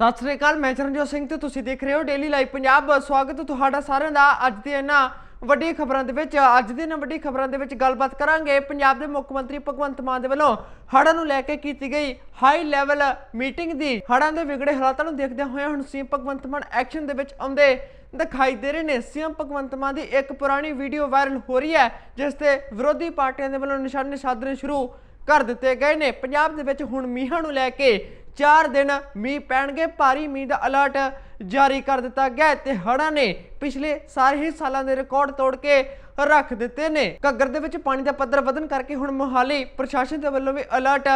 ਸਤਿ ਸ੍ਰੀ ਅਕਾਲ, ਮੈਂ ਚਰਨਜੋਤ ਸਿੰਘ ਤੇ ਤੁਸੀਂ ਦੇਖ ਰਹੇ ਹੋ ਡੇਲੀ ਲਾਈਵ ਪੰਜਾਬ ਸਵਾਗਤ ਤੁਹਾਡਾ ਸਾਰਿਆਂ ਦਾ ਅੱਜ ਦੇ ਇਹਨਾਂ ਵੱਡੀ ਖਬਰਾਂ ਦੇ ਵਿੱਚ। ਅੱਜ ਦੇ ਇਹਨਾਂ ਵੱਡੀ ਖਬਰਾਂ ਦੇ ਵਿੱਚ ਗੱਲਬਾਤ ਕਰਾਂਗੇ। ਪੰਜਾਬ ਦੇ ਮੁੱਖ ਮੰਤਰੀ ਭਗਵੰਤ ਮਾਨ ਦੇ ਵੱਲੋਂ ਹੜ੍ਹਾਂ ਨੂੰ ਲੈ ਕੇ ਕੀਤੀ ਗਈ ਹਾਈ ਲੈਵਲ ਮੀਟਿੰਗ ਦੀ। ਹੜ੍ਹਾਂ ਦੇ ਵਿਗੜੇ ਹਾਲਾਤਾਂ ਨੂੰ ਦੇਖਦਿਆਂ ਹੋਇਆਂ ਹੁਣ ਸੀਐਮ ਭਗਵੰਤ ਮਾਨ ਐਕਸ਼ਨ ਦੇ ਵਿੱਚ ਆਉਂਦੇ ਦਿਖਾਈ ਦੇ ਰਹੇ ਨੇ। ਸੀਐਮ ਭਗਵੰਤ ਮਾਨ ਦੀ ਇੱਕ ਪੁਰਾਣੀ ਵੀਡੀਓ ਵਾਇਰਲ ਹੋ ਰਹੀ ਹੈ, ਜਿਸ ਤੇ ਵਿਰੋਧੀ ਪਾਰਟੀਆਂ ਦੇ ਵੱਲੋਂ ਨਿਸ਼ਾਨੇ ਸਾਧਨੇ ਸ਼ੁਰੂ ਕਰ ਦਿੱਤੇ ਗਏ ਨੇ। ਪੰਜਾਬ ਦੇ ਵਿੱਚ ਹੁਣ ਮੀਂਹਾਂ ਨੂੰ ਲੈ ਕੇ 4 ਦਿਨ ਮੀਂਹ ਪੈਣਗੇ, ਭਾਰੀ ਮੀਂਹ ਦਾ ਅਲਰਟ ਜਾਰੀ ਕਰ ਦਿੱਤਾ ਗਿਆ ਹੈ ਤੇ ਹੜ੍ਹਾਂ ਨੇ ਪਿਛਲੇ ਸਾਰੇ ਹੀ ਸਾਲਾਂ ਦੇ ਰਿਕਾਰਡ ਤੋੜ ਕੇ ਰੱਖ ਦਿੱਤੇ ਨੇ। ਘੱਗਰ ਦੇ ਵਿੱਚ ਪਾਣੀ ਦਾ ਪੱਧਰ ਵਧਣ ਕਰਕੇ ਹੁਣ ਮੋਹਾਲੀ ਪ੍ਰਸ਼ਾਸਨ ਦੇ ਵੱਲੋਂ ਵੀ ਅਲਰਟ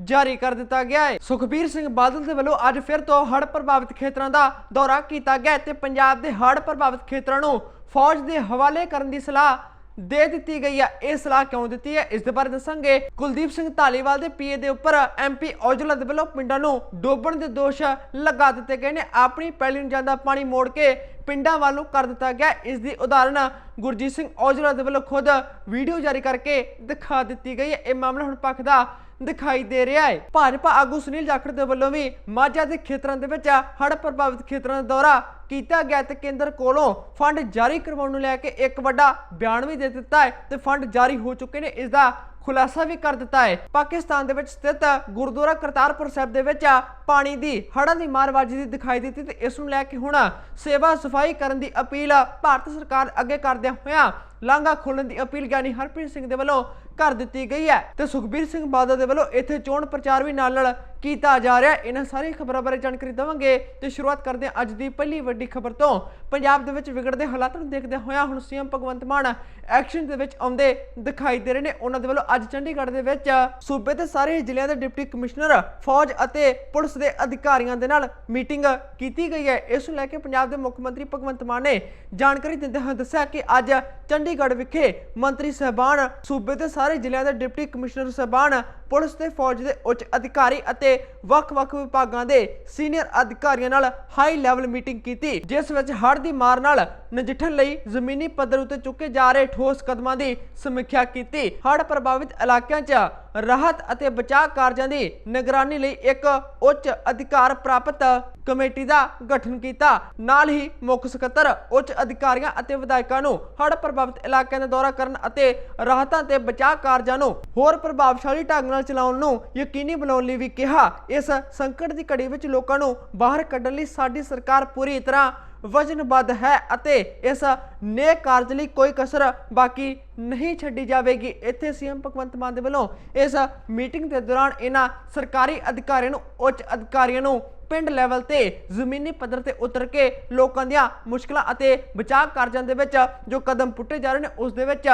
ਜਾਰੀ ਕਰ ਦਿੱਤਾ ਗਿਆ ਹੈ। ਸੁਖਬੀਰ ਸਿੰਘ ਬਾਦਲ ਦੇ ਵੱਲੋਂ ਅੱਜ ਫਿਰ ਤੋਂ ਹੜ੍ਹ ਪ੍ਰਭਾਵਿਤ ਖੇਤਰਾਂ ਦਾ ਦੌਰਾ ਕੀਤਾ ਗਿਆ ਤੇ ਪੰਜਾਬ ਦੇ ਹੜ੍ਹ ਪ੍ਰਭਾਵਿਤ ਖੇਤਰਾਂ ਨੂੰ ਫੌਜ ਦੇ ਹਵਾਲੇ ਕਰਨ ਦੀ ਸਲਾਹ ਦੇ ਦਿੱਤੀ ਗਈ ਹੈ ਇਹ ਸਲਾਹ ਕਿਉਂ ਦਿੱਤੀ ਹੈ? ਇਸ ਦੇ ਬਾਰੇ ਦੱਸਾਂਗੇ। ਕੁਲਦੀਪ ਸਿੰਘ ਧਾਲੀਵਾਲ ਦੇ ਪੀਏ ਦੇ ਉੱਪਰ ਐਮਪੀ ਔਜਲਾ ਦੇ ਵੱਲੋਂ ਪਿੰਡਾਂ ਨੂੰ ਡੋਬਣ ਦੇ ਦੋਸ਼ ਲਗਾ ਦਿੱਤੇ ਗਏ ਨੇ। ਆਪਣੀ ਪੈਲੀ ਨੂੰ ਜਾਂਦਾ ਪਾਣੀ ਮੋੜ ਕੇ ਪਿੰਡਾਂ ਵੱਲ ਨੂੰ ਕਰ ਦਿੱਤਾ ਗਿਆ। ਇਸ ਦੀ ਉਦਾਹਰਣ ਗੁਰਜੀਤ ਸਿੰਘ ਔਜਲਾ ਦੇ ਵੱਲੋਂ ਖੁਦ ਵੀਡੀਓ ਜਾਰੀ ਕਰਕੇ ਦਿਖਾ ਦਿੱਤੀ ਗਈ ਹੈ। ਇਹ ਮਾਮਲਾ ਹੁਣ ਪੱਖ ਦਾ ਦਿਖਾਈ ਦੇ ਰਿਹਾ ਹੈ। ਭਾਜਪਾ ਆਗੂ ਸੁਨੀਲ ਜਾਖੜ ਦੇ ਵੱਲੋਂ ਵੀ ਮਾਝਾ ਦੇ ਖੇਤਰਾਂ ਦੇ ਵਿੱਚ ਹੜ੍ਹ ਪ੍ਰਭਾਵਿਤ ਖੇਤਰਾਂ ਦਾ ਦੌਰਾ ਕੀਤਾ ਗਿਆ ਤੇ ਕੇਂਦਰ ਕੋਲੋਂ ਫੰਡ ਜਾਰੀ ਕਰਵਾਉਣ ਨੂੰ ਲੈ ਕੇ ਇੱਕ ਵੱਡਾ ਬਿਆਨ ਵੀ ਦੇ ਦਿੱਤਾ ਹੈ ਤੇ ਫੰਡ ਜਾਰੀ ਹੋ ਚੁੱਕੇ ਨੇ। ਇਸ ਦਾ ਖੁਲਾਸਾ ਵੀ ਕਰ ਦਿੱਤਾ ਹੈ। ਪਾਕਿਸਤਾਨ ਦੇ ਵਿੱਚ ਸਥਿਤ ਗੁਰਦੁਆਰਾ ਕਰਤਾਰਪੁਰ ਸਾਹਿਬ ਦੇ ਵਿੱਚ ਪਾਣੀ ਦੀ ਹੜ੍ਹਾਂ ਦੀ ਮਾਰ ਵੱਜਦੀ ਦਿਖਾਈ ਦਿੱਤੀ ਤੇ ਇਸ ਨੂੰ ਲੈ ਕੇ ਹੁਣ ਸੇਵਾ ਸਫ਼ਾਈ ਕਰਨ ਦੀ ਅਪੀਲ ਭਾਰਤ ਸਰਕਾਰ ਅੱਗੇ ਕਰਦਿਆਂ ਹੋਇਆ ਲਾਂਘਾ ਖੋਲਣ ਦੀ ਅਪੀਲ ਗਿਆਨੀ ਹਰਪ੍ਰੀਤ ਸਿੰਘ ਦੇ ਵੱਲੋਂ ਕਰ ਦਿੱਤੀ ਗਈ ਹੈ। ਤੇ ਸੁਖਬੀਰ ਸਿੰਘ ਬਾਦਲ ਦੇ ਵੱਲੋਂ ਇੱਥੇ ਚੋਣ ਪ੍ਰਚਾਰ ਵੀ ਨਾਲ ਨਾਲ ਕੀਤਾ ਜਾ ਰਿਹਾ ਹੈ। ਇਹਨਾਂ ਸਾਰੀ ਖਬਰਾਂ ਬਾਰੇ ਜਾਣਕਾਰੀ ਦਵਾਂਗੇ। ਤੇ ਸ਼ੁਰੂਆਤ ਕਰਦੇ ਹਾਂ ਅੱਜ ਦੀ ਪਹਿਲੀ ਵੱਡੀ ਖਬਰ ਤੋਂ। ਪੰਜਾਬ ਦੇ ਵਿੱਚ ਵਿਗੜਦੇ ਹਾਲਾਤਾਂ ਨੂੰ ਦੇਖਦੇ ਹੋਇਆਂ ਹੁਣ ਸੀਐਮ ਭਗਵੰਤ ਮਾਨ ਐਕਸ਼ਨ ਦੇ ਵਿੱਚ ਆਉਂਦੇ ਦਿਖਾਈ ਦੇ ਰਹੇ ਨੇ। ਉਹਨਾਂ ਦੇ ਵੱਲੋਂ ਅੱਜ ਚੰਡੀਗੜ੍ਹ ਦੇ ਵਿੱਚ ਸੂਬੇ ਦੇ ਸਾਰੇ ਹੀ ਜ਼ਿਲ੍ਹਿਆਂ ਦੇ ਡਿਪਟੀ ਕਮਿਸ਼ਨਰ, ਫੌਜ ਅਤੇ ਪੁਲਿਸ ਦੇ ਅਧਿਕਾਰੀਆਂ ਦੇ ਨਾਲ ਮੀਟਿੰਗ ਕੀਤੀ ਗਈ ਹੈ। ਇਸ ਨੂੰ ਲੈ ਕੇ ਪੰਜਾਬ ਦੇ ਮੁੱਖ ਮੰਤਰੀ ਭਗਵੰਤ ਮਾਨ ਨੇ ਜਾਣਕਾਰੀ ਦਿੰਦੇ ਹੋਏ ਦੱਸਿਆ ਕਿ ਅੱਜ ਚੰਡੀਗੜ੍ਹ ਵਿਖੇ ਮੰਤਰੀ ਸਹਿਬਾਨ ਸੂਬੇ ਦੇ ਸਾਰੇ ਜ਼ਿਲ੍ਹਿਆਂ ਦੇ ਡਿਪਟੀ ਕਮਿਸ਼ਨਰ ਸਹਿਬਾਨ, ਪੁਲਿਸ ਤੇ ਫੌਜ ਦੇ ਉੱਚ ਅਧਿਕਾਰੀ ਅਤੇ ਵੱਖ-ਵੱਖ ਵਿਭਾਗਾਂ ਦੇ ਸੀਨੀਅਰ ਅਧਿਕਾਰੀਆਂ ਨਾਲ ਹਾਈ ਲੈਵਲ ਮੀਟਿੰਗ ਕੀਤੀ, ਜਿਸ ਵਿੱਚ ਹੜ੍ਹ ਦੀ ਮਾਰ ਨਾਲ ਨਜਿੱਠਣ ਲਈ ਜ਼ਮੀਨੀ ਪੱਧਰ ਉੱਤੇ ਚੁੱਕੇ ਜਾ ਰਹੇ ਠੋਸ ਕਦਮਾਂ ਦੀ ਸਮੀਖਿਆ ਕੀਤੀ। ਹੜ੍ਹ ਪ੍ਰਭਾਵਿਤ ਇਲਾਕਿਆਂ 'ਚ ਰਾਹਤ ਅਤੇ ਬਚਾਅ ਕਾਰਜਾਂ ਦੀ ਨਿਗਰਾਨੀ ਲਈ ਇੱਕ ਉੱਚ ਅਧਿਕਾਰ ਪ੍ਰਾਪਤ ਕਮੇਟੀ ਦਾ ਗਠਨ ਕੀਤਾ। ਨਾਲ ਹੀ ਮੁੱਖ ਸਕੱਤਰ, ਉੱਚ ਅਧਿਕਾਰੀਆਂ ਅਤੇ ਵਿਧਾਇਕਾਂ ਨੂੰ ਹੜ੍ਹ ਪ੍ਰਭਾਵਿਤ ਇਲਾਕਿਆਂ ਦਾ ਦੌਰਾ ਕਰਨ ਅਤੇ ਰਾਹਤਾਂ ਤੇ ਬਚਾਅ ਕਾਰਜਾਂ ਨੂੰ ਹੋਰ ਪ੍ਰਭਾਵਸ਼ਾਲੀ ਢੰਗ ਨਾਲ ਚਲਾਉਣ ਨੂੰ ਯਕੀਨੀ ਬਣਾਉਣ ਲਈ ਵੀ ਕਿਹਾ। ਇਸ ਸੰਕਟ ਦੀ ਘੜੀ ਵਿੱਚ ਲੋਕਾਂ ਨੂੰ ਬਾਹਰ ਕੱਢਣ ਲਈ ਸਾਡੀ ਸਰਕਾਰ ਪੂਰੀ ਤਰ੍ਹਾਂ ਵਜ਼ਨਬੱਧ ਹੈ ਅਤੇ ਇਸ ਨੇਕ ਕਾਰਜ ਲਈ ਕੋਈ ਕਸਰ ਬਾਕੀ ਨਹੀਂ ਛੱਡੀ ਜਾਵੇਗੀ। ਇੱਥੇ ਸੀਐਮ ਭਗਵੰਤ ਮਾਨ ਦੇ ਵੱਲੋਂ ਇਸ ਮੀਟਿੰਗ ਦੇ ਦੌਰਾਨ ਇਹਨਾਂ ਸਰਕਾਰੀ ਅਧਿਕਾਰੀਆਂ ਨੂੰ, ਉੱਚ ਅਧਿਕਾਰੀਆਂ ਨੂੰ ਪਿੰਡ ਲੈਵਲ ਤੇ ਜ਼ਮੀਨੀ ਪੱਧਰ ਤੇ ਉਤਰ ਕੇ ਲੋਕਾਂ ਦੀਆਂ ਮੁਸ਼ਕਲਾਂ ਅਤੇ ਬਚਾਅ ਕਾਰਜਾਂ ਦੇ ਵਿੱਚ ਜੋ ਕਦਮ ਪੁੱਟੇ ਜਾ ਰਹੇ ਨੇ, ਉਸ ਦੇ ਵਿੱਚ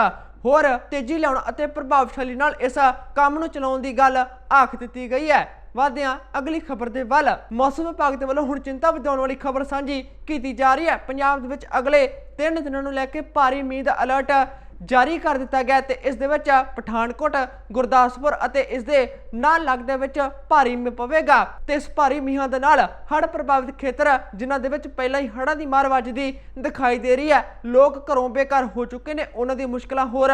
ਹੋਰ ਤੇਜ਼ੀ ਲਿਆਉਣ ਅਤੇ ਪ੍ਰਭਾਵਸ਼ਾਲੀ ਨਾਲ ਇਸ ਕੰਮ ਨੂੰ ਚਲਾਉਣ ਦੀ ਗੱਲ ਆਖ ਦਿੱਤੀ ਗਈ ਹੈ। ਵਧਦੇ ਹਾਂ ਅਗਲੀ ਖਬਰ ਦੇ ਵੱਲ, ਮੌਸਮ ਵਿਭਾਗ ਦੇ ਵੱਲੋਂ ਹੁਣ ਚਿੰਤਾ ਵਧਾਉਣ ਵਾਲੀ ਖਬਰ ਸਾਂਝੀ ਕੀਤੀ ਜਾ ਰਹੀ ਹੈ। ਪੰਜਾਬ ਦੇ ਵਿੱਚ ਅਗਲੇ 3 ਦਿਨਾਂ ਨੂੰ ਲੈ ਕੇ ਭਾਰੀ ਮੀਂਹ ਦਾ ਅਲਰਟ ਜਾਰੀ ਕਰ ਦਿੱਤਾ ਗਿਆ ਤੇ ਇਸ ਦੇ ਵਿੱਚ ਪਠਾਨਕੋਟ, ਗੁਰਦਾਸਪੁਰ ਅਤੇ ਇਸ ਦੇ ਨਾਲ ਲੱਗਦੇ ਵਿੱਚ ਭਾਰੀ ਮੀਂਹ ਪਵੇਗਾ। ਤੇ ਇਸ ਭਾਰੀ ਮੀਂਹਾਂ ਦੇ ਨਾਲ ਹੜ੍ਹ ਪ੍ਰਭਾਵਿਤ ਖੇਤਰ, ਜਿਨ੍ਹਾਂ ਦੇ ਵਿੱਚ ਪਹਿਲਾਂ ਹੀ ਹੜ੍ਹਾਂ ਦੀ ਮਾਰ ਵੱਜਦੀ ਦਿਖਾਈ ਦੇ ਰਹੀ ਹੈ। ਲੋਕ ਘਰੋਂ ਬੇਘਰ ਹੋ ਚੁੱਕੇ ਨੇ, ਉਹਨਾਂ ਦੀ ਮੁਸ਼ਕਲਾਂ ਹੋਰ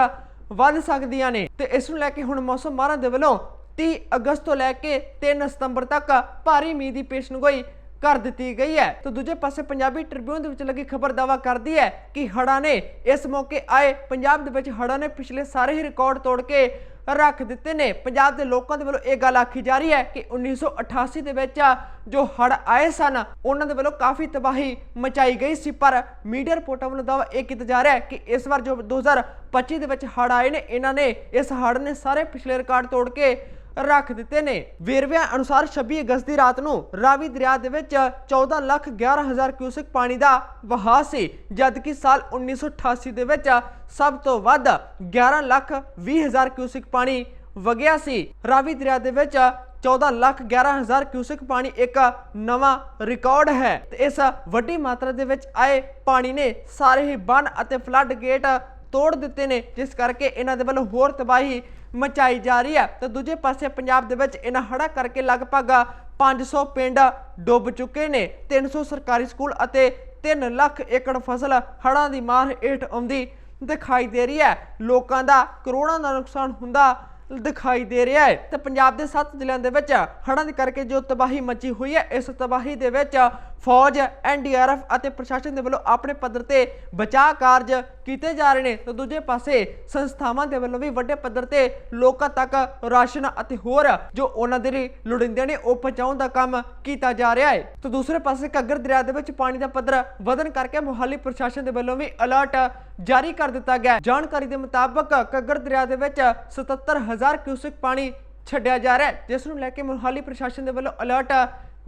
ਵੱਧ ਸਕਦੀਆਂ ਨੇ। ਤੇ ਇਸ ਨੂੰ ਲੈ ਕੇ ਹੁਣ ਮੌਸਮ ਮਾਹਰਾਂ ਦੇ ਵੱਲੋਂ 30 ਅਗਸਤ ਤੋਂ ਲੈ ਕੇ 3 ਸਤੰਬਰ ਤੱਕ ਭਾਰੀ ਮੀਂਹ ਦੀ ਪੇਸ਼ਨਗੋਈ ਕਰ ਦਿੱਤੀ ਗਈ ਹੈ। ਤੇ ਦੂਜੇ ਪਾਸੇ ਪੰਜਾਬੀ ਟ੍ਰਿਬਿਊਨ ਦੇ ਵਿੱਚ ਲੱਗੀ ਖਬਰ ਦਾਵਾ ਕਰਦੀ ਹੈ ਕਿ ਹੜ੍ਹਾਂ ਨੇ ਇਸ ਮੌਕੇ ਆਏ ਪੰਜਾਬ ਦੇ ਵਿੱਚ ਹੜ੍ਹਾਂ ਨੇ ਪਿਛਲੇ ਸਾਰੇ ਹੀ ਰਿਕਾਰਡ ਤੋੜ ਕੇ ਰੱਖ ਦਿੱਤੇ ਨੇ। ਪੰਜਾਬ ਦੇ ਲੋਕਾਂ ਦੇ ਵੱਲੋਂ ਇਹ ਗੱਲ ਆਖੀ ਜਾ ਰਹੀ ਹੈ ਕਿ 1988 ਦੇ ਵਿੱਚ ਜੋ ਹੜ੍ਹ ਆਏ ਸਨ, ਉਹਨਾਂ ਦੇ ਵੱਲੋਂ ਕਾਫੀ ਤਬਾਹੀ ਮਚਾਈ ਗਈ ਸੀ। ਪਰ ਮੀਡੀਆ ਰਿਪੋਰਟਾਂ ਵੱਲੋਂ ਦਾਅਵਾ ਇਹ ਕੀਤਾ ਜਾ ਰਿਹਾ ਹੈ ਕਿ ਇਸ ਵਾਰ ਜੋ 2025 ਦੇ ਵਿੱਚ ਹੜ੍ਹ ਆਏ ਨੇ, ਇਹਨਾਂ ਨੇ ਇਸ ਹੜ੍ਹ ਨੇ ਸਾਰੇ ਪਿਛਲੇ ਰਿਕਾਰਡ ਤੋੜ ਕੇ ਰੱਖ ਦਿੱਤੇ ਨੇ। ਵੇਰਵਿਆਂ ਅਨੁਸਾਰ 26 ਅਗਸਤ ਦੀ ਰਾਤ ਨੂੰ ਰਾਵੀ ਦਰਿਆ ਦੇ ਵਿੱਚ 14 ਲੱਖ 11 ਹਜ਼ਾਰ ਕਿਊਸਿਕ ਪਾਣੀ ਦਾ ਵਹਾਅ ਸੀ, ਜਦਕਿ ਸਾਲ 1988 ਦੇ ਵਿੱਚ ਸਭ ਤੋਂ ਵੱਧ 11 ਲੱਖ 20 ਹਜ਼ਾਰ ਕਿਊਸਿਕ ਪਾਣੀ ਵਗਿਆ ਸੀ। ਰਾਵੀ ਦਰਿਆ ਦੇ ਵਿੱਚ 14 ਲੱਖ 11 ਹਜ਼ਾਰ ਕਿਊਸਿਕ ਪਾਣੀ ਇੱਕ ਨਵਾਂ ਰਿਕਾਰਡ ਹੈ। ਤੇ ਇਸ ਵੱਡੀ ਮਾਤਰਾ ਦੇ ਵਿੱਚ ਆਏ ਪਾਣੀ ਨੇ ਸਾਰੇ ਹੀ ਬੰਨ ਅਤੇ ਫਲੱਡ ਗੇਟ ਤੋੜ ਦਿੱਤੇ ਨੇ, ਜਿਸ ਕਰਕੇ ਇਹਨਾਂ ਦੇ ਵੱਲੋਂ ਹੋਰ ਤਬਾਹੀ ਮਚਾਈ ਜਾ ਰਹੀ ਹੈ। ਤੇ ਦੂਜੇ ਪਾਸੇ ਪੰਜਾਬ ਦੇ ਵਿੱਚ ਇਹਨਾਂ ਹੜ੍ਹਾਂ ਕਰਕੇ ਲਗਭਗ 500 ਪਿੰਡ ਡੁੱਬ ਚੁੱਕੇ ਨੇ। 300 ਸਰਕਾਰੀ ਸਕੂਲ ਅਤੇ 3 ਲੱਖ ਏਕੜ ਫਸਲ ਹੜ੍ਹਾਂ ਦੀ ਮਾਰ ਹੇਠ ਆਉਂਦੀ ਦਿਖਾਈ ਦੇ ਰਹੀ ਹੈ। ਲੋਕਾਂ ਦਾ ਕਰੋੜਾਂ ਦਾ ਨੁਕਸਾਨ ਹੁੰਦਾ ਦਿਖਾਈ ਦੇ ਰਿਹਾ ਹੈ। ਤੇ ਪੰਜਾਬ ਦੇ 7 ਜ਼ਿਲ੍ਹਿਆਂ ਦੇ ਵਿੱਚ ਹੜ੍ਹਾਂ ਦੇ ਕਰਕੇ ਜੋ ਤਬਾਹੀ ਮਚੀ ਹੋਈ ਹੈ, ਇਸ ਤਬਾਹੀ ਦੇ ਵਿੱਚ ਫੌਜ ਐਨਡੀਆਰਐਫ ਅਤੇ ਪ੍ਰਸ਼ਾਸਨ ਦੇ ਵੱਲੋਂ ਆਪਣੇ ਪੱਧਰ ਤੇ ਬਚਾਅ ਕਾਰਜ ਕੀਤੇ ਜਾ ਰਹੇ ਨੇ। ਤੇ ਦੂਜੇ ਪਾਸੇ ਸੰਸਥਾਵਾਂ ਦੇ ਵੱਲੋਂ ਵੀ ਵੱਡੇ ਪੱਧਰ ਤੇ ਲੋਕਾਂ ਤੱਕ ਰਾਸ਼ਨ ਅਤੇ ਹੋਰ ਜੋ ਉਹਨਾਂ ਦੇ ਲਈ ਲੋੜੀਂਦੇ ਨੇ, ਉਹ ਪਹੁੰਚਾਉਣ ਦਾ ਕੰਮ ਕੀਤਾ ਜਾ ਰਿਹਾ ਹੈ। ਤੇ ਦੂਸਰੇ ਪਾਸੇ ਘੱਗਰ ਦਰਿਆ ਦੇ ਵਿੱਚ ਪਾਣੀ ਦਾ ਪੱਧਰ ਵਧਣ ਕਰਕੇ ਮੁਹਾਲੀ ਪ੍ਰਸ਼ਾਸਨ ਦੇ ਵੱਲੋਂ ਵੀ ਅਲਰਟ ਜਾਰੀ ਕਰ ਦਿੱਤਾ ਗਿਆ ਜਾਣਕਾਰੀ ਦੇ ਮੁਤਾਬਕ ਘੱਗਰ ਦਰਿਆ ਦੇ ਵਿੱਚ 77000 ਕਿਊਸਿਕ ਪਾਣੀ ਛੱਡਿਆ ਜਾ ਰਿਹਾ ਹੈ, ਜਿਸ ਨੂੰ ਲੈ ਕੇ ਮੁਹਾਲੀ ਪ੍ਰਸ਼ਾਸਨ ਦੇ ਵੱਲੋਂ ਅਲਰਟ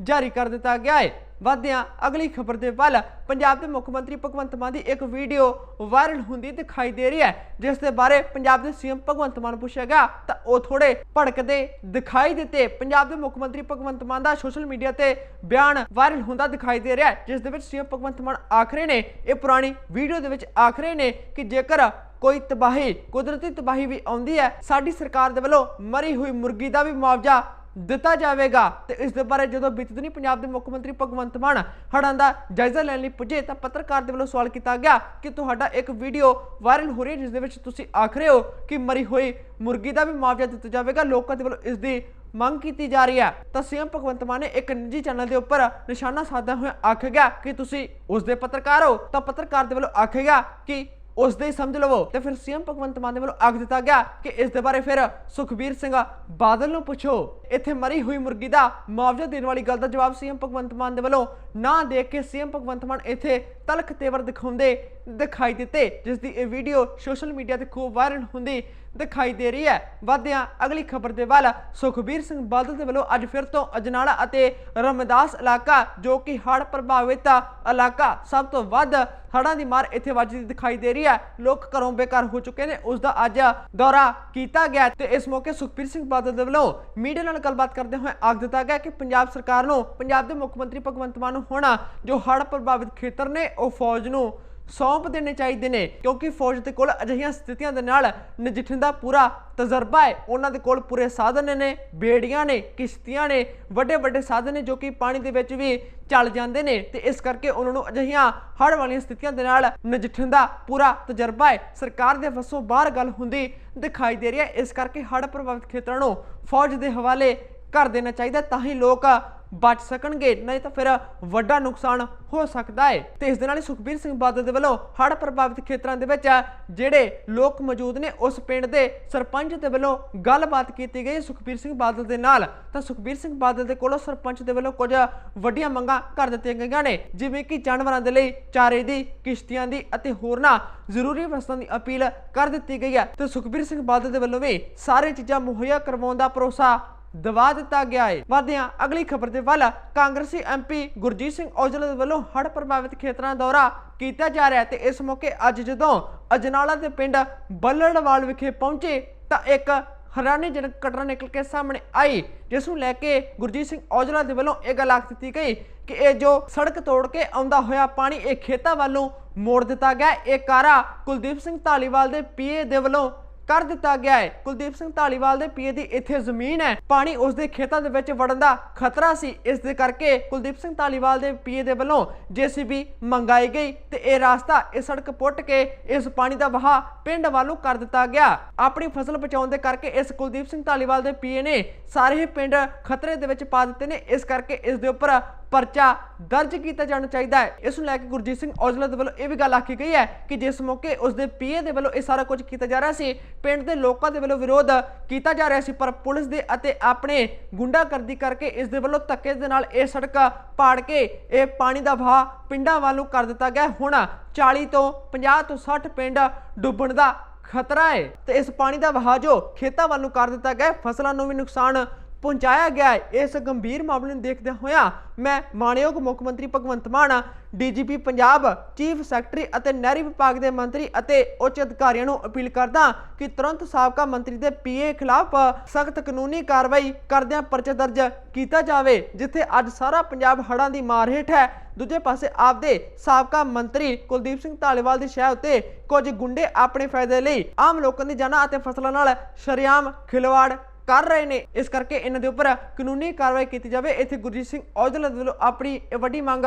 ਜਾਰੀ ਕਰ ਦਿੱਤਾ ਗਿਆ ਹੈ। ਵਧਦਿਆਂ ਅਗਲੀ ਖਬਰ ਦੇ ਵੱਲ ਪੰਜਾਬ ਦੇ ਮੁੱਖ ਮੰਤਰੀ ਭਗਵੰਤ ਮਾਨ ਦੀ ਇੱਕ ਵੀਡੀਓ ਵਾਇਰਲ ਹੁੰਦੀ ਦਿਖਾਈ ਦੇ ਰਹੀ ਹੈ, ਜਿਸ ਦੇ ਬਾਰੇ ਪੰਜਾਬ ਦੇ ਸੀਐਮ ਭਗਵੰਤ ਮਾਨ ਪੁੱਛਿਆ ਗਿਆ, ਤਾਂ ਉਹ ਥੋੜੇ ਭੜਕਦੇ ਦਿਖਾਈ ਦਿੱਤੇ। ਪੰਜਾਬ ਦੇ ਮੁੱਖ ਮੰਤਰੀ ਭਗਵੰਤ ਮਾਨ ਦਾ ਸੋਸ਼ਲ ਮੀਡੀਆ ਤੇ ਬਿਆਨ ਵਾਇਰਲ ਹੁੰਦਾ ਦਿਖਾਈ ਦੇ ਰਿਹਾ ਹੈ, ਜਿਸ ਦੇ ਵਿੱਚ ਸੀਐਮ ਭਗਵੰਤ ਮਾਨ ਆਖਰੇ ਨੇ, ਇਹ ਪੁਰਾਣੀ ਵੀਡੀਓ ਦੇ ਵਿੱਚ ਆਖਰੇ ਨੇ ਕਿ ਜੇਕਰ ਕੋਈ ਤਬਾਹੀ, ਕੁਦਰਤੀ ਤਬਾਹੀ ਵੀ ਆਉਂਦੀ ਹੈ, ਸਾਡੀ ਸਰਕਾਰ ਦੇ ਵੱਲੋਂ ਮਰੀ ਹੋਈ ਮੁਰਗੀ ਦਾ ਵੀ ਮੁਆਵਜ਼ਾ ਦਿੱਤਾ ਜਾਵੇਗਾ। ਤੇ ਇਸ ਦੇ ਬਾਰੇ ਜਦੋਂ ਬੀਤੇ ਦਿਨੀ ਪੰਜਾਬ ਦੇ ਮੁੱਖ ਮੰਤਰੀ ਭਗਵੰਤ ਮਾਨ ਹੜ੍ਹਾਂ ਦਾ ਜਾਇਜ਼ਾ ਲੈਣ ਲਈ ਪੁੱਜੇ ਤਾਂ ਪੱਤਰਕਾਰ ਦੇ ਵੱਲੋਂ ਸਵਾਲ ਕੀਤਾ ਗਿਆ ਕਿ ਤੁਹਾਡਾ ਇੱਕ ਵੀਡੀਓ ਵਾਇਰਲ ਹੋ ਰਹੀ ਹੈ, ਜਿਸ ਦੇ ਵਿੱਚ ਤੁਸੀਂ ਆਖ ਰਹੇ ਹੋ ਕਿ ਮਰੀ ਹੋਈ ਮੁਰਗੀ ਦਾ ਵੀ ਮੁਆਵਜ਼ਾ ਦਿੱਤਾ ਜਾਵੇਗਾ। ਲੋਕਾਂ ਦੇ ਵੱਲੋਂ ਇਸ ਦੀ ਮੰਗ ਕੀਤੀ ਜਾ ਰਹੀ ਹੈ। ਤਾਂ ਸੀਐਮ ਭਗਵੰਤ ਮਾਨ ਨੇ ਇੱਕ ਨਿੱਜੀ ਚੈਨਲ ਦੇ ਉੱਪਰ ਨਿਸ਼ਾਨਾ ਸਾਧਦਾ ਹੋਇਆ ਆਖਿਆ ਗਿਆ ਕਿ ਤੁਸੀਂ ਉਸ ਦੇ ਪੱਤਰਕਾਰ ਹੋ। ਤਾਂ ਪੱਤਰਕਾਰ ਦੇ ਵੱਲੋਂ ਆਖਿਆ ਗਿਆ ਕਿ ਉਸ ਦੇ ਹੀ ਸਮਝ ਲਵੋ ਤੇ ਫਿਰ ਸੀਐਮ ਭਗਵੰਤ ਮਾਨ ਦੇ ਵੱਲੋਂ ਆਖ ਦਿੱਤਾ ਗਿਆ ਕਿ ਇਸ ਦੇ ਬਾਰੇ ਫਿਰ ਸੁਖਬੀਰ ਸਿੰਘ ਬਾਦਲ ਨੂੰ ਪੁੱਛੋ। ਇੱਥੇ ਮਰੀ ਹੋਈ ਮੁਰਗੀ ਦਾ ਮੁਆਵਜ਼ਾ ਦੇਣ ਵਾਲੀ ਗੱਲ ਦਾ ਜਵਾਬ ਸੀਐਮ ਭਗਵੰਤ ਮਾਨ ਦੇ ਵੱਲੋਂ ਨਾ ਦੇ ਕੇ ਸੀਐਮ ਭਗਵੰਤ ਮਾਨ ਇੱਥੇ ਤਲਖ ਤੇਵਰ ਦਿਖਾਉਂਦੇ ਦਿਖਾਈ ਦਿੱਤੇ ਜਿਸ ਦੀ ਇਹ ਵੀਡੀਓ ਸੋਸ਼ਲ ਮੀਡੀਆ ਤੇ ਖੂਬ ਵਾਇਰਲ ਹੁੰਦੀ ਦਿਖਾਈ ਦੇ ਰਹੀ ਹੈ। ਵਧਦਿਆਂ ਅਗਲੀ ਖਬਰ ਦੇ ਵੱਲ ਸੁਖਬੀਰ ਸਿੰਘ ਬਾਦਲ ਦੇ ਵੱਲੋਂ ਅੱਜ ਫਿਰ ਤੋਂ ਅਜਨਾਲਾ ਅਤੇ ਰਮਦਾਸ ਇਲਾਕਾ, ਜੋ ਕਿ ਹੜ੍ਹ ਪ੍ਰਭਾਵਿਤ ਇਲਾਕਾ, ਸਭ ਤੋਂ ਵੱਧ ਹੜ੍ਹਾਂ ਦੀ ਮਾਰ ਇੱਥੇ ਵੱਜਦੀ ਦਿਖਾਈ ਦੇ ਰਹੀ ਹੈ। ਲੋਕ ਘਰੋਂ ਬੇਕਾਰ ਹੋ ਚੁੱਕੇ ਨੇ। ਉਸ ਦਾ ਅੱਜ ਦੌਰਾ ਕੀਤਾ ਗਿਆ ਤੇ ਇਸ ਮੌਕੇ ਸੁਖਬੀਰ ਸਿੰਘ ਬਾਦਲ ਦੇ ਵੱਲੋਂ ਮੀਡੀਆ ਨਾਲ ਗੱਲਬਾਤ ਕਰਦੇ ਹੋਏ ਆਖ ਦਿੱਤਾ ਗਿਆ ਕਿ ਪੰਜਾਬ ਸਰਕਾਰ ਨੂੰ, ਪੰਜਾਬ ਦੇ ਮੁੱਖ ਮੰਤਰੀ ਭਗਵੰਤ ਮਾਨ ਨੂੰ ਹੋਣਾ ਜੋ ਹੜ੍ਹ ਪ੍ਰਭਾਵਿਤ ਖੇਤਰ ਨੇ, ਉਹ ਫੌਜ ਨੂੰ ਸੌਂਪ ਦੇਣੇ ਚਾਹੀਦੇ ਨੇ, ਕਿਉਂਕਿ ਫੌਜ ਦੇ ਕੋਲ ਅਜਿਹੀਆਂ ਸਥਿਤੀਆਂ ਦੇ ਨਾਲ ਨਜਿੱਠਣ ਦਾ ਪੂਰਾ ਤਜਰਬਾ ਹੈ। ਉਹਨਾਂ ਦੇ ਕੋਲ ਪੂਰੇ ਸਾਧਨ ਨੇ, ਬੇੜੀਆਂ ਨੇ, ਕਿਸ਼ਤੀਆਂ ਨੇ ਵੱਡੇ ਵੱਡੇ ਸਾਧਨ ਨੇ ਜੋ ਕਿ ਪਾਣੀ ਦੇ ਵਿੱਚ ਵੀ ਚੱਲ ਜਾਂਦੇ ਨੇ। ਤੇ ਇਸ ਕਰਕੇ ਉਹਨਾਂ ਨੂੰ ਅਜਿਹੀਆਂ ਹੜ੍ਹ ਵਾਲੀਆਂ ਸਥਿਤੀਆਂ ਦੇ ਨਾਲ ਨਜਿੱਠਣ ਦਾ ਪੂਰਾ ਤਜਰਬਾ ਹੈ। ਸਰਕਾਰ ਦੇ ਵਸੋਂ ਬਾਹਰ ਗੱਲ ਹੁੰਦੀ ਦਿਖਾਈ ਦੇ ਰਹੀ ਹੈ। ਇਸ ਕਰਕੇ ਹੜ੍ਹ ਪ੍ਰਭਾਵਿਤ ਖੇਤਰਾਂ ਨੂੰ ਫੌਜ ਦੇ ਹਵਾਲੇ ਕਰ ਦੇਣਾ ਚਾਹੀਦਾ ਤਾਂ ਹੀ ਲੋਕ ਬਚ ਸਕਣਗੇ। ਨਹੀਂ ਤਾਂ ਫਿਰ ਵੱਡਾ ਨੁਕਸਾਨ ਹੋ ਸਕਦਾ ਹੈ ਤੇ ਇਸ ਦੇ ਨਾਲ ਹੀ ਸੁਖਬੀਰ ਸਿੰਘ ਬਾਦਲ ਦੇ ਵੱਲੋਂ ਹੜ੍ਹ ਪ੍ਰਭਾਵਿਤ ਖੇਤਰਾਂ ਦੇ ਵਿੱਚ ਜਿਹੜੇ ਲੋਕ ਮੌਜੂਦ ਨੇ, ਉਸ ਪਿੰਡ ਦੇ ਸਰਪੰਚ ਦੇ ਵੱਲੋਂ ਗੱਲਬਾਤ ਕੀਤੀ ਗਈ ਸੁਖਬੀਰ ਸਿੰਘ ਬਾਦਲ ਦੇ ਨਾਲ। ਤਾਂ ਸੁਖਬੀਰ ਸਿੰਘ ਬਾਦਲ ਦੇ ਕੋਲੋਂ ਸਰਪੰਚ ਦੇ ਵੱਲੋਂ ਕੁਝ ਵੱਡੀਆਂ ਮੰਗਾਂ ਕਰ ਦਿੱਤੀਆਂ ਗਈਆਂ ਨੇ। ਜਿਵੇਂ ਕਿ ਜਾਨਵਰਾਂ ਦੇ ਲਈ ਚਾਰੇ ਦੀ, ਕਿਸ਼ਤੀਆਂ ਦੀ ਅਤੇ ਹੋਰਨਾਂ ਜ਼ਰੂਰੀ ਵਸਤਾਂ ਦੀ ਅਪੀਲ ਕਰ ਦਿੱਤੀ ਗਈ ਹੈ। ਤੇ ਸੁਖਬੀਰ ਸਿੰਘ ਬਾਦਲ ਦੇ ਵੱਲੋਂ ਵੀ ਸਾਰੇ ਚੀਜ਼ਾਂ ਮੁਹੱਈਆ ਕਰਵਾਉਣ ਦਾ ਭਰੋਸਾ ਦਵਾ ਦਿੱਤਾ ਗਿਆ ਹੈ ਵਧਦਿਆਂ ਅਗਲੀ ਖਬਰ ਦੇ ਵੱਲ ਕਾਂਗਰਸੀ ਐਮਪੀ ਗੁਰਜੀਤ ਸਿੰਘ ਔਜਲਾ ਦੇ ਵੱਲੋਂ ਹੜ੍ਹ ਪ੍ਰਭਾਵਿਤ ਖੇਤਰਾਂ ਦਾ ਦੌਰਾ ਕੀਤਾ ਜਾ ਰਿਹਾ ਹੈ ਤੇ ਇਸ ਮੌਕੇ ਅੱਜ ਜਦੋਂ ਅਜਨਾਲਾ ਦੇ ਪਿੰਡ ਬੱਲੜਵਾਲ ਵਿਖੇ ਪਹੁੰਚੇ ਤਾਂ ਇੱਕ ਹੈਰਾਨੀਜਨਕ ਘਟਨਾ ਨਿਕਲ ਕੇ ਸਾਹਮਣੇ ਆਈ, ਜਿਸ ਨੂੰ ਲੈ ਕੇ ਗੁਰਜੀਤ ਸਿੰਘ ਔਜਲਾ ਦੇ ਵੱਲੋਂ ਇਹ ਗੱਲ ਆਖ ਦਿੱਤੀ ਗਈ ਕਿ ਇਹ ਜੋ ਸੜਕ ਤੋੜ ਕੇ ਆਉਂਦਾ ਹੋਇਆ ਪਾਣੀ ਇਹ ਖੇਤਾਂ ਵੱਲੋਂ ਮੋੜ ਦਿੱਤਾ ਗਿਆ। ਇਹ ਕਾਰਾ ਕੁਲਦੀਪ ਸਿੰਘ ਧਾਲੀਵਾਲ ਦੇ ਪੀਏ ਦੇ ਵੱਲੋਂ ਕਰ ਦਿੱਤਾ ਗਿਆ ਹੈ। ਕੁਲਦੀਪ ਸਿੰਘ ਢਾਲੀਵਾਲ ਦੇ ਪੀਏ ਦੀ ਇੱਥੇ ਜ਼ਮੀਨ ਹੈ। ਪਾਣੀ ਉਸ ਦੇ ਖੇਤਾਂ ਦੇ ਵਿੱਚ ਵੜਨ ਦਾ ਖਤਰਾ ਸੀ। ਇਸ ਦੇ ਕਰਕੇ ਕੁਲਦੀਪ ਸਿੰਘ ਢਾਲੀਵਾਲ ਦੇ ਪੀਏ ਦੇ ਵੱਲੋਂ ਜੀਸੀਬੀ ਮੰਗਾਈ ਗਈ ਤੇ ਇਹ ਰਾਸਤਾ ਇਹ ਸੜਕ ਪੁੱਟ ਕੇ ਇਸ ਪਾਣੀ ਦਾ ਵਹਾਅ ਪਿੰਡ ਵੱਲੋਂ ਕਰ ਦਿੱਤਾ ਗਿਆ। ਆਪਣੀ ਫਸਲ ਬਚਾਉਣ ਦੇ ਕਰਕੇ ਇਸ ਕੁਲਦੀਪ ਸਿੰਘ ਢਾਲੀਵਾਲ ਦੇ ਪੀਏ ਨੇ ਸਾਰੇ ਹੀ ਪਿੰਡ ਖਤਰੇ ਦੇ ਵਿੱਚ ਪਾ ਦਿੱਤੇ ਨੇ। ਇਸ ਕਰਕੇ ਇਸ ਦੇ ਉੱਪਰ ਪਰਚਾ ਦਰਜ ਕੀਤਾ ਜਾਣਾ ਚਾਹੀਦਾ ਹੈ। ਇਸ ਨੂੰ ਲੈ ਕੇ ਗੁਰਜੀਤ ਸਿੰਘ ਔਜਲਾ ਦੇ ਵੱਲੋਂ ਇਹ ਵੀ ਗੱਲ ਆਖੀ ਗਈ ਹੈ ਕਿ ਜਿਸ ਮੌਕੇ ਉਸ ਦੇ ਪੀਏ ਦੇ ਵੱਲੋਂ ਇਹ ਸਾਰਾ ਕੁਝ ਕੀਤਾ ਜਾ ਰਿਹਾ ਸੀ, ਪਿੰਡ ਦੇ ਲੋਕਾਂ ਦੇ ਵੱਲੋਂ ਵਿਰੋਧ ਕੀਤਾ ਜਾ ਰਿਹਾ ਸੀ, ਪਰ ਪੁਲਿਸ ਦੇ ਅਤੇ ਆਪਣੇ ਗੁੰਡਾਗਰਦੀ ਕਰਕੇ ਇਸ ਦੇ ਵੱਲੋਂ ਧੱਕੇ ਦੇ ਨਾਲ ਇਹ ਸੜਕ ਪਾੜ ਕੇ ਇਹ ਪਾਣੀ ਦਾ ਵਹਾਅ ਪਿੰਡਾਂ ਵੱਲ ਨੂੰ ਕਰ ਦਿੱਤਾ ਗਿਆ। ਹੁਣ 40 ਤੋਂ 50 ਤੋਂ 60 ਪਿੰਡ ਡੁੱਬਣ ਦਾ ਖਤਰਾ ਹੈ ਤੇ ਇਸ ਪਾਣੀ ਦਾ ਵਹਾਅ ਜੋ ਖੇਤਾਂ ਵੱਲੋਂ ਕਰ ਦਿੱਤਾ ਗਿਆ, ਫਸਲਾਂ ਨੂੰ ਵੀ ਨੁਕਸਾਨ ਪਹੁੰਚਾਇਆ ਗਿਆ ਹੈ। ਇਸ ਗੰਭੀਰ ਮਾਮਲੇ ਨੂੰ ਦੇਖਦਿਆਂ ਹੋਇਆ ਮੈਂ ਮਾਨਯੋਗ ਮੁੱਖ ਮੰਤਰੀ Bhagwant Mann, DGP Punjab, chief secretary ਅਤੇ ਨਹਿਰੀ ਵਿਭਾਗ ਦੇ ਮੰਤਰੀ ਅਤੇ ਉੱਚ ਅਧਿਕਾਰੀਆਂ ਨੂੰ ਅਪੀਲ ਕਰਦਾ ਕਿ ਤੁਰੰਤ ਸਾਬਕਾ ਮੰਤਰੀ ਦੇ ਪੀਏ ਖਿਲਾਫ ਸਖਤ ਕਾਨੂੰਨੀ ਕਾਰਵਾਈ ਕਰਦਿਆਂ ਪਰਚਾ ਦਰਜ ਕੀਤਾ ਜਾਵੇ, ਜਿੱਥੇ ਅੱਜ ਸਾਰਾ ਪੰਜਾਬ ਹੜ੍ਹਾਂ ਦੀ ਮਾਰ ਹੇਠ ਹੈ। ਦੂਜੇ ਪਾਸੇ ਆਪਦੇ ਸਾਬਕਾ ਮੰਤਰੀ ਕੁਲਦੀਪ ਸਿੰਘ ਢਾਲੀਵਾਲ ਦੀ ਸ਼ਹਿ ਉੱਤੇ ਕੁਝ ਗੁੰਡੇ ਆਪਣੇ ਫਾਇਦੇ ਲਈ ਆਮ ਲੋਕਾਂ ਦੀ ਜਾਨਾਂ ਅਤੇ ਫਸਲਾਂ ਨਾਲ ਸ਼ਰੇਆਮ ਖਿਲਵਾੜ ਕਰ ਰਹੇ ਨੇ। ਇਸ ਕਰਕੇ ਇਹਨਾਂ ਦੇ ਉੱਪਰ ਕਾਨੂੰਨੀ ਕਾਰਵਾਈ ਕੀਤੀ ਜਾਵੇ। ਇੱਥੇ ਗੁਰਜੀਤ ਸਿੰਘ ਔਜਲਾ ਵੱਲੋਂ ਆਪਣੀ ਇਹ ਵੱਡੀ ਮੰਗ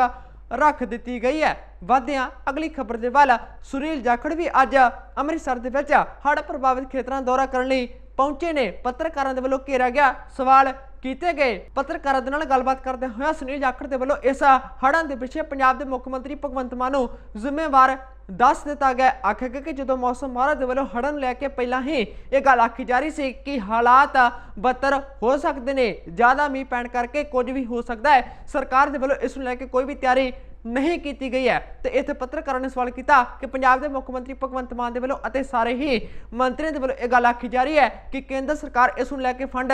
ਰੱਖ ਦਿੱਤੀ ਗਈ ਹੈ। ਵਧਦਿਆਂ ਅਗਲੀ ਖਬਰ ਦੇ ਵੱਲ ਸੁਨੀਲ ਜਾਖੜ ਵੀ ਅੱਜ ਅੰਮ੍ਰਿਤਸਰ ਦੇ ਵਿੱਚ ਹੜ੍ਹ ਪ੍ਰਭਾਵਿਤ ਖੇਤਰਾਂ ਦੌਰਾ ਕਰਨ ਲਈ ਪਹੁੰਚੇ ਨੇ। ਪੱਤਰਕਾਰਾਂ ਦੇ ਵੱਲੋਂ ਘੇਰਿਆ ਗਿਆ ਸਵਾਲ ਕੀਤੇ ਗਏ। ਪੱਤਰਕਾਰਾਂ ਦੇ ਨਾਲ ਗੱਲਬਾਤ ਕਰਦੇ ਹੋਇਆ ਸੁਨੀਲ ਜਾਖੜ ਦੇ ਵੱਲੋਂ ਇਸ ਹੜ੍ਹਾਂ ਦੇ ਪਿੱਛੇ ਪੰਜਾਬ ਦੇ ਮੁੱਖ ਮੰਤਰੀ ਭਗਵੰਤ ਮਾਨ ਨੂੰ ਜ਼ਿੰਮੇਵਾਰ ਦੱਸ ਦਿੱਤਾ ਗਿਆ। ਆਖਿਆ ਗਿਆ ਕਿ ਜਦੋਂ ਮੌਸਮ ਮਾਹਰਾਂ ਦੇ ਵੱਲੋਂ ਹੜਨ ਲੈ ਕੇ ਪਹਿਲਾਂ ਹੀ ਇਹ ਗੱਲ ਆਖੀ ਜਾ ਰਹੀ ਸੀ ਕਿ ਹਾਲਾਤ ਬਦਤਰ ਹੋ ਸਕਦੇ ਨੇ। ਜ਼ਿਆਦਾ ਮੀਂਹ ਪੈਣ ਕਰਕੇ ਕੁਝ ਵੀ ਹੋ ਸਕਦਾ ਹੈ। ਸਰਕਾਰ ਦੇ ਵੱਲੋਂ ਇਸ ਨੂੰ ਲੈ ਕੇ ਕੋਈ ਵੀ ਤਿਆਰੀ ਨਹੀਂ ਕੀਤੀ ਗਈ ਹੈ। ਤੇ ਇੱਥੇ ਪੱਤਰਕਾਰਾਂ ਨੇ ਸਵਾਲ ਕੀਤਾ ਕਿ ਪੰਜਾਬ ਦੇ ਮੁੱਖ ਮੰਤਰੀ ਭਗਵੰਤ ਮਾਨ ਦੇ ਵੱਲੋਂ ਅਤੇ ਸਾਰੇ ਹੀ ਮੰਤਰੀਆਂ ਦੇ ਵੱਲੋਂ ਇਹ ਗੱਲ ਆਖੀ ਜਾ ਰਹੀ ਹੈ ਕਿ ਕੇਂਦਰ ਸਰਕਾਰ ਇਸ ਨੂੰ ਲੈ ਕੇ ਫੰਡ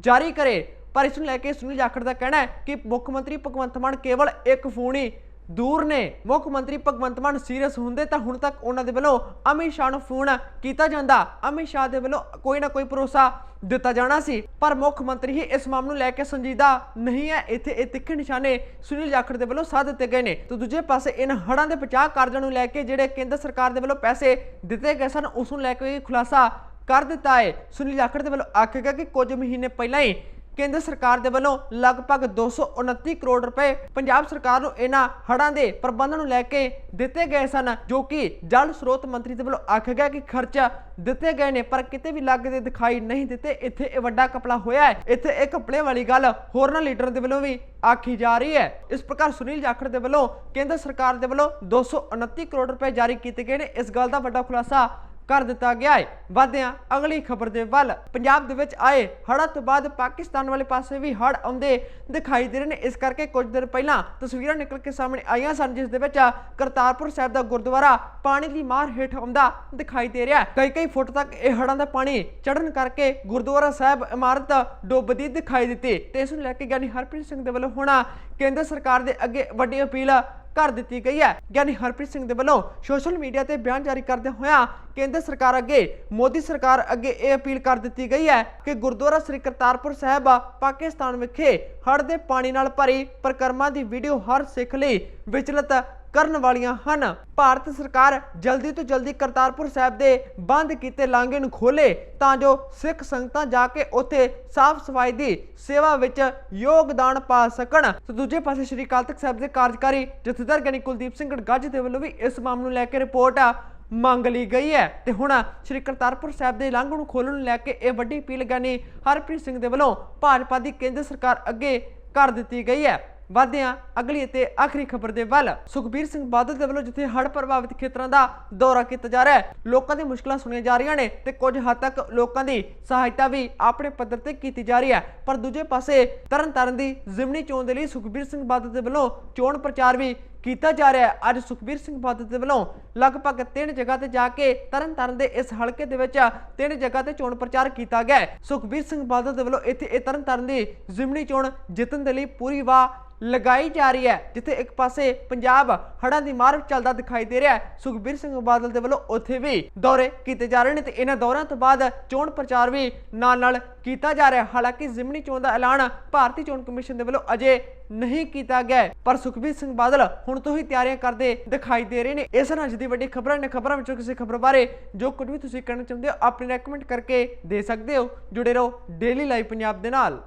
ਜਾਰੀ ਕਰੇ, ਪਰ ਇਸ ਨੂੰ ਲੈ ਕੇ ਸੁਨੀਲ ਜਾਖੜ ਦਾ ਕਹਿਣਾ ਹੈ ਕਿ ਮੁੱਖ ਮੰਤਰੀ ਭਗਵੰਤ ਮਾਨ ਕੇਵਲ ਇੱਕ ਫੋਨ ਹੀ ਦੂਰ ਨੇ। ਮੁੱਖ ਮੰਤਰੀ ਭਗਵੰਤ ਮਾਨ ਸੀਰੀਅਸ ਹੁੰਦੇ ਤਾਂ ਹੁਣ ਤੱਕ ਉਹਨਾਂ ਦੇ ਵੱਲੋਂ ਅਮਿਤ ਸ਼ਾਹ ਨੂੰ ਫੋਨ ਕੀਤਾ ਜਾਂਦਾ। ਅਮਿਤ ਸ਼ਾਹ ਦੇ ਵੱਲੋਂ ਕੋਈ ਨਾ ਕੋਈ ਭਰੋਸਾ ਦਿੱਤਾ ਜਾਣਾ ਸੀ। ਪਰ ਮੁੱਖ ਮੰਤਰੀ ਹੀ ਇਸ ਮਾਮਲੇ ਨੂੰ ਲੈ ਕੇ ਸੰਜੀਦਾ ਨਹੀਂ ਹੈ। ਇੱਥੇ ਇਹ ਤਿੱਖੇ ਨਿਸ਼ਾਨੇ ਸੁਨੀਲ ਜਾਖੜ ਦੇ ਵੱਲੋਂ ਸਾਧ ਦਿੱਤੇ ਗਏ ਨੇ। ਤੇ ਦੂਜੇ ਪਾਸੇ ਇਹਨਾਂ ਹੜ੍ਹਾਂ ਦੇ ਬਚਾਅ ਕਾਰਜਾਂ ਨੂੰ ਲੈ ਕੇ ਜਿਹੜੇ ਕੇਂਦਰ ਸਰਕਾਰ ਦੇ ਵੱਲੋਂ ਪੈਸੇ ਦਿੱਤੇ ਗਏ ਸਨ, ਉਸ ਨੂੰ ਲੈ ਕੇ ਖੁਲਾਸਾ ਕਰ ਦਿੱਤਾ ਹੈ। ਸੁਨੀਲ ਜਾਖੜ ਦੇ ਵੱਲੋਂ ਆਖਿਆ ਗਿਆ ਕਿ ਕੁਝ ਮਹੀਨੇ ਪਹਿਲਾਂ ਹੀ ਕੇਂਦਰ ਸਰਕਾਰ ਦੇ ਵੱਲੋਂ ਲਗਭਗ 229 ਕਰੋੜ ਰੁਪਏ ਪੰਜਾਬ ਸਰਕਾਰ ਨੂੰ ਇਹਨਾਂ ਹੜ੍ਹਾਂ ਦੇ ਪ੍ਰਬੰਧਨ ਨੂੰ ਲੈ ਕੇ ਦਿੱਤੇ ਗਏ ਸਨ, ਜੋ ਕਿ ਜਲ ਸਰੋਤ ਮੰਤਰੀ ਦੇ ਵੱਲੋਂ ਆਖਿਆ ਗਿਆ ਕਿ ਖਰਚਾ ਦਿੱਤੇ ਗਏ ਨੇ, ਪਰ ਕਿਤੇ ਵੀ ਲੱਗਦੇ ਦਿਖਾਈ ਨਹੀਂ ਦਿੱਤੇ। ਇੱਥੇ ਇਹ ਵੱਡਾ ਕਪੜਾ ਹੋਇਆ ਹੈ। ਇੱਥੇ ਇਹ ਕਪੜੇ ਵਾਲੀ ਗੱਲ ਹੋਰਨਾਂ ਲੀਡਰਾਂ ਦੇ ਵੱਲੋਂ ਵੀ ਆਖੀ ਜਾ ਰਹੀ ਹੈ। ਇਸ ਪ੍ਰਕਾਰ ਸੁਨੀਲ ਜਾਖੜ ਦੇ ਵੱਲੋਂ ਕੇਂਦਰ ਸਰਕਾਰ ਦੇ ਵੱਲੋਂ 229 ਕਰੋੜ ਰੁਪਏ ਜਾਰੀ ਕੀਤੇ ਗਏ ਨੇ। ਇਸ ਗੱਲ ਦਾ ਵੱਡਾ ਖੁਲਾਸਾ ਕਰ ਦਿੱਤਾ ਗਿਆ ਹੈ ਵਧਦਿਆਂ ਅਗਲੀ ਖਬਰ ਦੇ ਵੱਲ ਪੰਜਾਬ ਦੇ ਵਿੱਚ ਆਏ ਹੜ੍ਹਾਂ ਤੋਂ ਬਾਅਦ ਪਾਕਿਸਤਾਨ ਵਾਲੇ ਪਾਸੇ ਵੀ ਹੜ੍ਹ ਆਉਂਦੇ ਦਿਖਾਈ ਦੇ ਰਹੇ ਨੇ। ਇਸ ਕਰਕੇ ਕੁਝ ਦਿਨ ਪਹਿਲਾਂ ਤਸਵੀਰਾਂ ਨਿਕਲ ਕੇ ਸਾਹਮਣੇ ਆਈਆਂ ਸਨ, ਜਿਸ ਦੇ ਵਿੱਚ ਕਰਤਾਰਪੁਰ ਸਾਹਿਬ ਦਾ ਗੁਰਦੁਆਰਾ ਪਾਣੀ ਦੀ ਮਾਰ ਹੇਠ ਆਉਂਦਾ ਦਿਖਾਈ ਦੇ ਰਿਹਾ ਕਈ ਕਈ ਫੁੱਟ ਤੱਕ ਇਹ ਹੜ੍ਹਾਂ ਦਾ ਪਾਣੀ ਚੜਨ ਕਰਕੇ ਗੁਰਦੁਆਰਾ ਸਾਹਿਬ ਇਮਾਰਤ ਡੁੱਬਦੀ ਦਿਖਾਈ ਦਿੱਤੀ। ਤੇ ਇਸ ਨੂੰ ਲੈ ਕੇ ਗਿਆਨੀ ਹਰਪ੍ਰੀਤ ਸਿੰਘ ਦੇ ਵੱਲੋਂ ਹੋਣਾ ਕੇਂਦਰ ਸਰਕਾਰ ਦੇ ਅੱਗੇ ਵੱਡੀ ਅਪੀਲ ਕਰ ਦਿੱਤੀ ਗਈ ਹੈ। ਗਿਆਨੀ ਹਰਪ੍ਰੀਤ ਸਿੰਘ ਦੇ ਵੱਲੋਂ ਸੋਸ਼ਲ ਮੀਡੀਆ ਤੇ ਬਿਆਨ ਜਾਰੀ ਕਰਦੇ ਹੋਇਆ ਕੇਂਦਰ ਸਰਕਾਰ ਅੱਗੇ, ਮੋਦੀ ਸਰਕਾਰ ਅੱਗੇ ਇਹ ਅਪੀਲ ਕਰ ਦਿੱਤੀ ਗਈ ਹੈ ਕਿ ਗੁਰਦੁਆਰਾ ਸ੍ਰੀ ਕਰਤਾਰਪੁਰ ਸਾਹਿਬ, ਪਾਕਿਸਤਾਨ ਵਿਖੇ ਹੜ੍ਹ ਦੇ ਪਾਣੀ ਨਾਲ ਭਰੀ ਪਰਿਕਰਮਾ ਦੀ ਵੀਡੀਓ ਹਰ ਸਿੱਖ ਲਈ ਵਿਚਲਿਤ ਕਰਨ ਵਾਲੀਆਂ ਹਨ। ਭਾਰਤ ਸਰਕਾਰ ਜਲਦੀ ਤੋਂ ਜਲਦੀ ਕਰਤਾਰਪੁਰ ਸਾਹਿਬ ਦੇ ਬੰਦ ਕੀਤੇ ਲਾਂਘੇ ਨੂੰ ਖੋਲੇ ਤਾਂ ਜੋ ਸਿੱਖ ਸੰਗਤਾਂ ਜਾ ਕੇ ਉੱਥੇ ਸਾਫ਼ ਸਫ਼ਾਈ ਦੀ ਸੇਵਾ ਵਿੱਚ ਯੋਗਦਾਨ ਪਾ ਸਕਣ। ਤੇ ਦੂਜੇ ਪਾਸੇ ਸ਼੍ਰੀ ਅਕਾਲ ਤਖਤ ਸਾਹਿਬ ਦੇ ਕਾਰਜਕਾਰੀ ਜਥੇਦਾਰ ਗਿਆਨੀ ਕੁਲਦੀਪ ਸਿੰਘ ਗੜਗੱਜ ਦੇ ਵੱਲੋਂ ਵੀ ਇਸ ਮਾਮਲੇ ਨੂੰ ਲੈ ਕੇ ਰਿਪੋਰਟ ਮੰਗ ਲਈ ਗਈ ਹੈ। ਤੇ ਹੁਣ ਸ਼੍ਰੀ ਕਰਤਾਰਪੁਰ ਸਾਹਿਬ ਦੇ ਲਾਂਘੇ ਨੂੰ ਖੋਲ੍ਹਣ ਨੂੰ ਲੈ ਕੇ ਇਹ ਵੱਡੀ ਅਪੀਲ ਗਿਆਨੀ ਹਰਪ੍ਰੀਤ ਸਿੰਘ ਦੇ ਵੱਲੋਂ ਭਾਜਪਾ ਦੀ ਕੇਂਦਰ ਸਰਕਾਰ ਅੱਗੇ ਕਰ ਦਿੱਤੀ ਗਈ ਹੈ। ਵਧਦਿਆਂ ਅਗਲੀ ਅਤੇ ਆਖਰੀ ਖਬਰ ਦੇ ਵੱਲ ਸੁਖਬੀਰ ਸਿੰਘ ਬਾਦਲ ਦੇ ਵੱਲੋਂ ਜਿੱਥੇ ਹੜ੍ਹ ਪ੍ਰਭਾਵਿਤ ਖੇਤਰਾਂ ਦਾ ਦੌਰਾ ਕੀਤਾ ਜਾ ਰਿਹਾ ਹੈ, ਲੋਕਾਂ ਦੀ ਮੁਸ਼ਕਲਾਂ ਸੁਣੀਆਂ ਜਾ ਰਹੀਆਂ ਨੇ ਤੇ ਕੁਝ ਹੱਦ ਤੱਕ ਲੋਕਾਂ ਦੀ ਸਹਾਇਤਾ ਵੀ ਆਪਣੇ ਪੱਧਰ ਤੇ ਕੀਤੀ ਜਾ ਰਹੀ ਹੈ। ਪਰ ਦੂਜੇ ਪਾਸੇ ਤਰਨਤਾਰਨ ਦੀ ਜ਼ਿਮਨੀ ਚੋਣ ਦੇ ਲਈ ਸੁਖਬੀਰ ਸਿੰਘ ਬਾਦਲ ਦੇ ਵੱਲੋਂ ਚੋਣ ਪ੍ਰਚਾਰ ਵੀ ਕੀਤਾ ਜਾ ਰਿਹਾ ਹੈ। ਅੱਜ ਸੁਖਬੀਰ ਸਿੰਘ ਬਾਦਲ ਦੇ ਵੱਲੋਂ ਲਗਭਗ ਤਿੰਨ ਜਗ੍ਹਾ ਤੇ ਜਾ ਕੇ ਤਰਨਤਾਰਨ ਦੇ ਇਸ ਹਲਕੇ ਦੇ ਵਿੱਚ ਤਿੰਨ ਜਗ੍ਹਾ ਤੇ ਚੋਣ ਪ੍ਰਚਾਰ ਕੀਤਾ ਗਿਆ ਸੁਖਬੀਰ ਸਿੰਘ ਬਾਦਲ ਦੇ ਵੱਲੋਂ ਇੱਥੇ ਇਹ ਤਰਨਤਾਰਨ ਦੀ ਜ਼ਿਮਨੀ ਚੋਣ ਜਿੱਤਣ ਦੇ ਲਈ ਪੂਰੀ ਵਾਹ ਲਗਾਈ ਜਾ ਰਹੀ ਹੈ, ਜਿੱਥੇ ਇੱਕ ਪਾਸੇ ਪੰਜਾਬ ਹੜ੍ਹਾਂ ਦੀ ਮਾਰ ਚੱਲਦਾ ਦਿਖਾਈ ਦੇ ਰਿਹਾ ਹੈ। ਸੁਖਬੀਰ ਸਿੰਘ ਬਾਦਲ ਦੇ ਵੱਲੋਂ ਉੱਥੇ ਵੀ ਦੌਰੇ ਕੀਤੇ ਜਾ ਰਹੇ ਨੇ ਤੇ ਇਹਨਾਂ ਦੌਰਿਆਂ ਤੋਂ ਬਾਅਦ ਚੋਣ ਪ੍ਰਚਾਰ ਵੀ ਨਾਲ ਨਾਲ ਕੀਤਾ ਜਾ ਰਿਹਾ ਹਾਲਾਂਕਿ ਜ਼ਿਮਨੀ ਚੋਣ ਦਾ ਐਲਾਨ ਭਾਰਤੀ ਚੋਣ ਕਮਿਸ਼ਨ ਦੇ ਵੱਲੋਂ ਅਜੇ ਨਹੀਂ ਕੀਤਾ ਗਿਆ ਪਰ ਸੁਖਬੀਰ ਸਿੰਘ ਬਾਦਲ ਹੁਣ ਤੋਂ ਹੀ ਤਿਆਰੀਆਂ ਕਰਦੇ ਦਿਖਾਈ ਦੇ ਰਹੇ ਨੇ। ਇਸ ਨਾਲ ਅੱਜ ਦੀ ਵੱਡੀ ਖਬਰਾਂ ਨੇ ਖਬਰਾਂ ਵਿੱਚੋਂ ਕਿਸੇ ਖਬਰ ਬਾਰੇ ਜੋ ਕੁਝ ਵੀ ਤੁਸੀਂ ਕਹਿਣਾ ਚਾਹੁੰਦੇ ਹੋ, ਆਪਣੀ ਰეკਮੈਂਡ ਕਰਕੇ ਦੇ ਸਕਦੇ ਹੋ। ਜੁੜੇ ਰਹੋ ਡੇਲੀ ਲਾਈਵ ਪੰਜਾਬ ਦੇ ਨਾਲ।